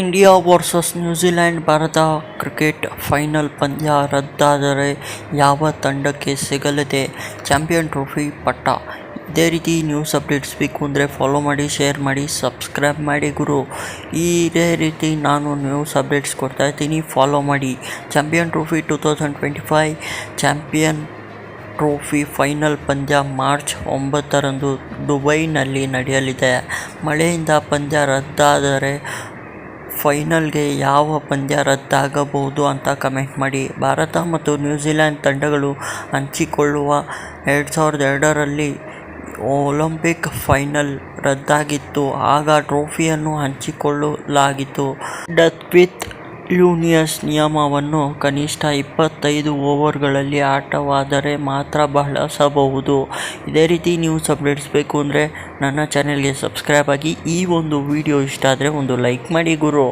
India versus New Zealand Bharat cricket final ಪಂದ್ಯ ರದ್ದಾದರೆ ಯಾವ ತಂಡಕ್ಕೆ ಸಿಗಲಿದೆ? ಚಾಂಪಿಯನ್ ಟ್ರೋಫಿ ಪಟ್ಟ. ಇದೇ ರೀತಿ ನ್ಯೂಸ್ ಅಪ್ಡೇಟ್ಸ್ ಬೇಕು ಅಂದರೆ ಫಾಲೋ ಮಾಡಿ ಶೇರ್ ಮಾಡಿ ಸಬ್ಸ್ಕ್ರೈಬ್ ಮಾಡಿ ಗುರು. ಇದೇ ರೀತಿ ನಾನು ನ್ಯೂಸ್ ಅಪ್ಡೇಟ್ಸ್ ಕೊಡ್ತಾ ಇದ್ದೀನಿ. ಫಾಲೋ ಮಾಡಿ. Champion trophy two thousand twenty five champion trophy final ಪಂದ್ಯ ಮಾರ್ಚ್ ಒಂಬತ್ತರಂದು ದುಬೈನಲ್ಲಿ ನಡೆಯಲಿದೆ. ಮಳೆಯಿಂದ ಪಂದ್ಯ ರದ್ದಾದರೆ ಫೈನಲ್ಗೆ ಯಾವ ಪಂದ್ಯ ರದ್ದಾಗಬಹುದು ಅಂತ ಕಮೆಂಟ್ ಮಾಡಿ. ಭಾರತ ಮತ್ತು ನ್ಯೂಜಿಲ್ಯಾಂಡ್ ತಂಡಗಳು ಹಂಚಿಕೊಳ್ಳುವ ಎರಡು ಸಾವಿರದ ಎರಡರಲ್ಲಿ ಒಲಿಂಪಿಕ್ ಫೈನಲ್ ರದ್ದಾಗಿತ್ತು. ಆಗ ಟ್ರೋಫಿಯನ್ನು ಹಂಚಿಕೊಳ್ಳಲಾಗಿತ್ತು. ಡತ್ ವಿತ್ ಲ್ಯೂನಿಯಸ್ ನಿಯಮವನ್ನು ಕನಿಷ್ಠ ಇಪ್ಪತ್ತೈದು ಓವರ್ಗಳಲ್ಲಿ ಆಟವಾದರೆ ಮಾತ್ರ ಬಳಸಬಹುದು. ಇದೇ ರೀತಿ ನ್ಯೂಸ್ ಅಪ್ಡೇಟ್ಸ್ ಬೇಕು ಅಂದರೆ ನನ್ನ ಚಾನೆಲ್ಗೆ ಸಬ್ಸ್ಕ್ರೈಬ್ ಆಗಿ ಈ ಒಂದು ವಿಡಿಯೋ ಇಷ್ಟ ಆದರೆ ಒಂದು ಲೈಕ್ ಮಾಡಿ ಗುರು.